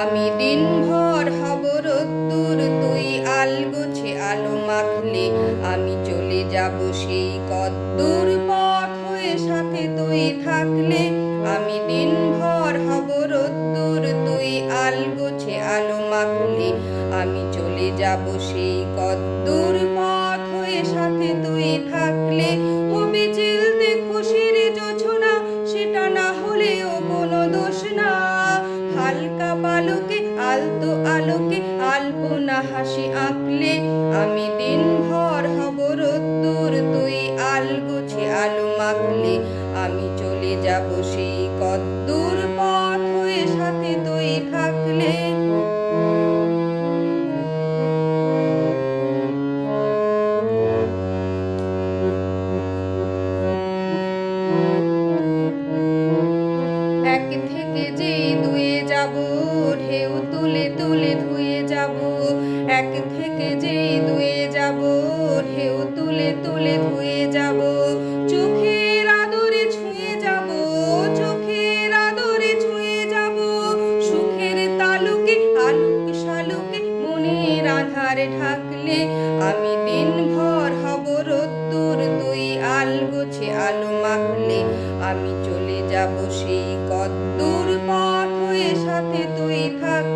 আমি দিনভর হব রোদ্দুর তুই আল গোছে আলো মাখলে আমি চলে যাব সেই কদ্দূর পথ হয়ে সাথে তুই থাকলে। আমি দিনভর হব রোদ্দুর তুই আল গোছে আলো মাখলে আমি চলে যাব সেই কদ্দূর পথ হয়ে সাথে তুই থাকলে। হবে চিলতে তুই গুছি আলু আলো মাখলে আমি চলে যাব সেই কদ্দূর থেকে যে দুয়ে যাব, ঢেউ তুলে তুলে ধুয়ে যাব। চোখের আদরে ছুঁয়ে যাব, চোখের আদরে ছুঁয়ে যাব। সুখের তালুকে, আলোক শালুকে, মনের আধারে ঢাকলে আমি দিনভর হব রোদ্দুর তুই আল গোছে আলো মাখলে। আমি চলে যাব সেই কদ্দূর পথ হয়ে সাথে তুই থাকলে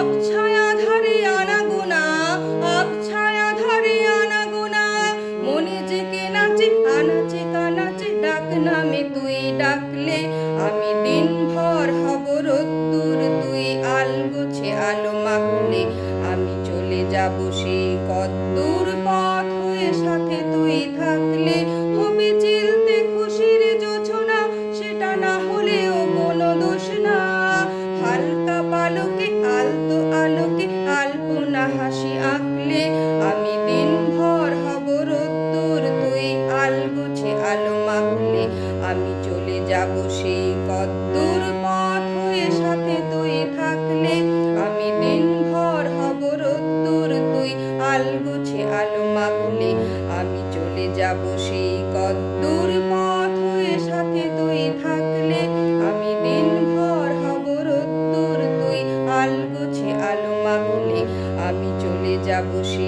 যাব সেই পথ হয়ে সাথে তুই থাকলে। হবে চিলতে খুশির যোছনা, সেটা না হলেও কোনো দোষ না। হালকা পালকে, আলতো আলোকে, আলপনা হাসি আঁকলে। আমি দিনভর হব রোদ্দুর, তুই আল গোছে আলো মাখলে। আমি চলে যাব সেই কদ্দূর পথ হয়ে যাব সেই কদ্দুর পথ হয়ে সাথে তুই থাকলে আমি দিনভর হব রোদ্দুর তুই। আলগুছে আলো মাগুলে আমি চলে যাব সেই